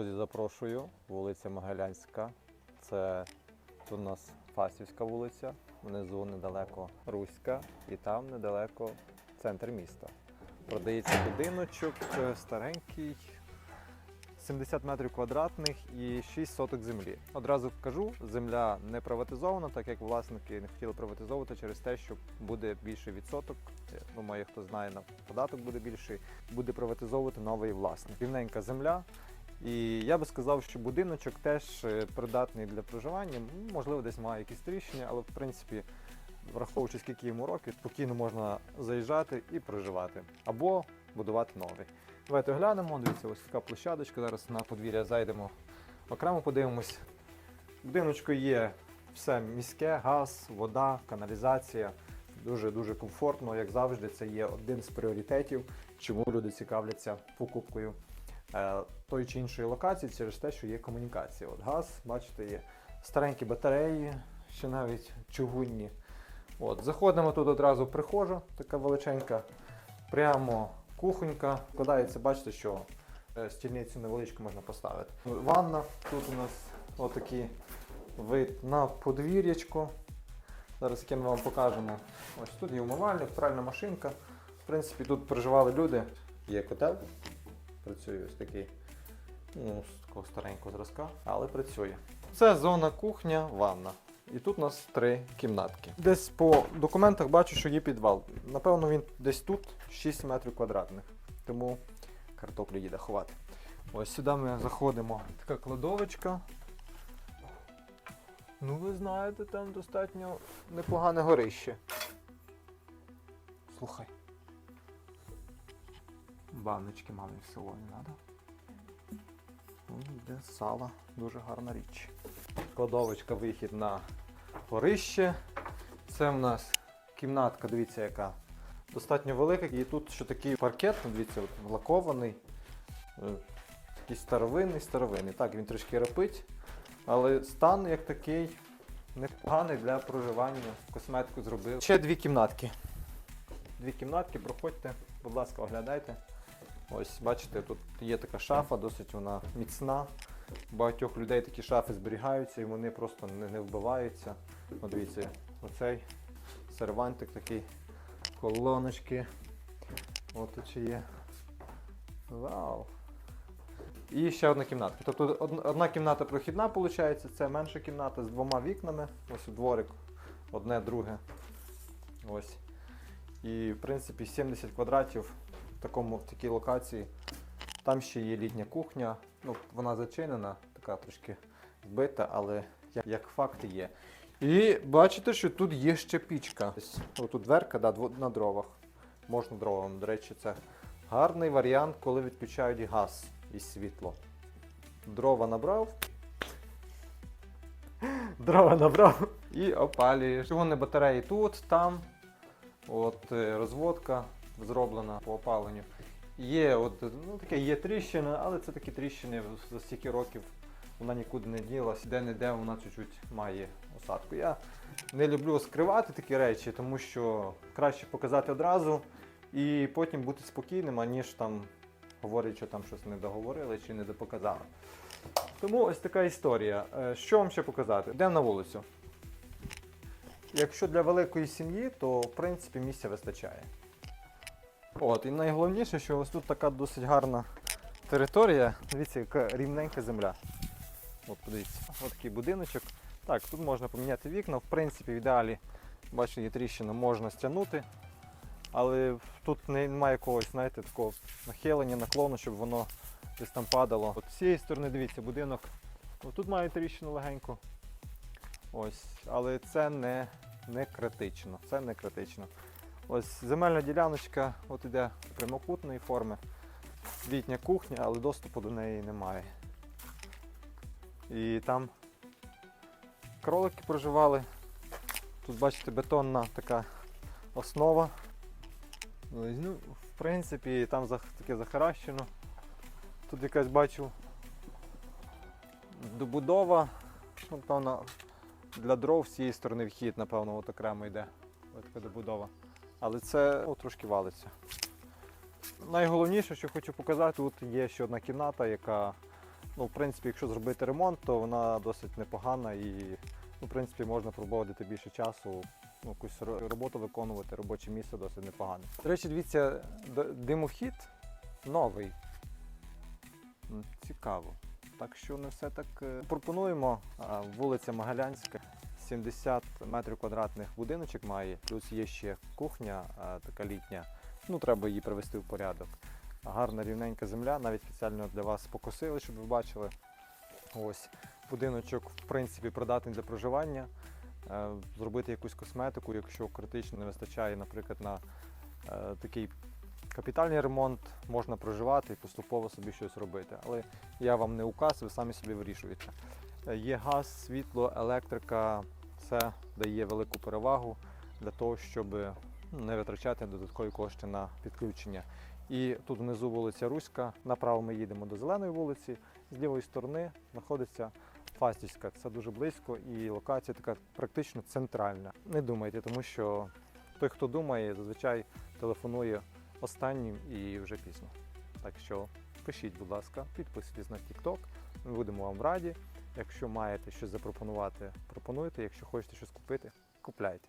Друзі, запрошую. Вулиця Могилянська. Це у нас Фасівська вулиця, внизу недалеко Руська і там недалеко центр міста. Продається будиночок е, старенький, 70 метрів квадратних і 6 соток землі. Одразу кажу, земля не приватизована, так як власники не хотіли приватизовувати через те, що буде більший відсоток. Думаю, хто знає, на податок буде більший, буде приватизовувати новий власник. Рівненька земля. І я би сказав, що будиночок теж е, придатний для проживання. Можливо, десь має якісь тріщини, але в принципі, враховуючи скільки йому років, спокійно можна заїжджати і проживати або будувати новий. Давайте оглянемо. Дивіться, ось така площадочка. Зараз на подвір'я зайдемо. Окремо подивимось. Будиночку є все міське, газ, вода, каналізація. Дуже дуже комфортно, як завжди. Це є один з пріоритетів, чому люди цікавляться покупкою тої чи іншої локації через те, що є комунікація. От газ, бачите, є старенькі батареї, ще навіть чугунні. От, заходимо тут одразу прихожа, така величенька, прямо кухонька. Вкладається, бачите, що е, стільницю невеличку можна поставити. Ванна, тут у нас отакий вид на подвір'ячко. Зараз яке ми вам покажемо. Ось тут є умивальник, пральна машинка. В принципі, тут проживали люди. Є котел, працює ось такий, ну, з такого старенького зразка, але працює. Це зона кухня, ванна. І тут у нас три кімнатки. Десь по документах бачу, що є підвал. Напевно, він десь тут 6 метрів квадратних. Тому картоплю їде ховати. Ось сюди ми заходимо. Така кладовочка. Ну, ви знаєте, там достатньо непогане горище. Слухай. Баночки мамі в село не треба. Йде сало, дуже гарна річ. Кладовочка, вихід на горище. Це в нас кімнатка, дивіться, яка достатньо велика. І тут ще такий паркет, ну, дивіться, от, лакований. Е, Такий старовинний, старовинний. Так, він трішки репить, але стан як такий непоганий для проживання. Косметику зробив. Ще дві кімнатки. Дві кімнатки, проходьте, будь ласка, оглядайте. Ось, бачите, тут є така шафа, досить вона міцна. У багатьох людей такі шафи зберігаються і вони просто не, не вбиваються. От дивіться, оцей сервантик такий, колоночки. От тут є. Вау! І ще одна кімнатка. Тобто одна кімната прохідна, виходить, це менша кімната з двома вікнами. Ось у дворик, одне, друге. Ось. І в принципі 70 квадратів такому, в такій локації. Там ще є літня кухня. Ну, вона зачинена, така трошки збита, але як, факт є. І бачите, що тут є ще пічка. Ось Тут дверка да, на дровах. Можна дровами. До речі, це гарний варіант, коли відключають газ і світло. Дрова набрав. Дрова набрав і опалюєш. Чугунні батареї тут, там. От е, розводка зроблена по опаленню. Є от, ну, таке, є тріщина, але це такі тріщини за стільки років вона нікуди не ділась, де-не-де вона чуть-чуть має осадку. Я не люблю скривати такі речі, тому що краще показати одразу і потім бути спокійним, аніж там говорять, що там щось не договорили чи не допоказали. Тому ось така історія. Е, Що вам ще показати? Йдемо на вулицю. Якщо для великої сім'ї, то в принципі місця вистачає. От, і найголовніше, що ось тут така досить гарна територія. Дивіться, яка рівненька земля. От подивіться, ось такий будиночок. Так, тут можна поміняти вікна. В принципі, в ідеалі, бачите, є тріщина, можна стягнути. Але тут немає якогось, знаєте, такого нахилення, наклону, щоб воно десь там падало. От з цієї сторони, дивіться, будинок. От тут має тріщину легеньку. Ось, але це не, не критично. Це не критично. Ось земельна діляночка от іде прямокутної форми. Літня кухня, але доступу до неї немає. І там кролики проживали. Тут, бачите, бетонна така основа. Ось, ну, в принципі, там таке захаращено. Тут якась бачу добудова. Ну, Напевно, для дров з цієї сторони вхід, напевно, от окремо йде. Ось така добудова. Але це ну, трошки валиться. Найголовніше, що хочу показати, тут є ще одна кімната, яка Ну, в принципі, якщо зробити ремонт, то вона досить непогана і, ну, в принципі, можна проводити більше часу, ну, якусь роботу виконувати, робоче місце досить непогане. До речі, дивіться, димохід новий. Цікаво. Так що не все так е, пропонуємо. Вулиця Могилянська, 70 метрів квадратних будиночок має, плюс є ще кухня така літня. Ну, треба її привести в порядок. Гарна рівненька земля, навіть спеціально для вас покосили, щоб ви бачили. Ось будиночок, в принципі, придатний для проживання. Е, Зробити якусь косметику, якщо критично не вистачає, наприклад, на е, такий капітальний ремонт, можна проживати і поступово собі щось робити. Але я вам не указ, ви самі собі вирішуєте. Е, Є газ, світло, електрика, це дає велику перевагу для того, щоб ну, не витрачати додаткові кошти на підключення. І тут внизу вулиця Руська. Направо ми їдемо до зеленої вулиці. З лівої сторони знаходиться Фастівська. Це дуже близько і локація така практично центральна. Не думайте, тому що той, хто думає, зазвичай телефонує останнім і вже пізно. Так що пишіть, будь ласка, підписуйтесь на TikTok. Ми будемо вам раді. Якщо маєте щось запропонувати, пропонуйте. Якщо хочете щось купити, купляйте.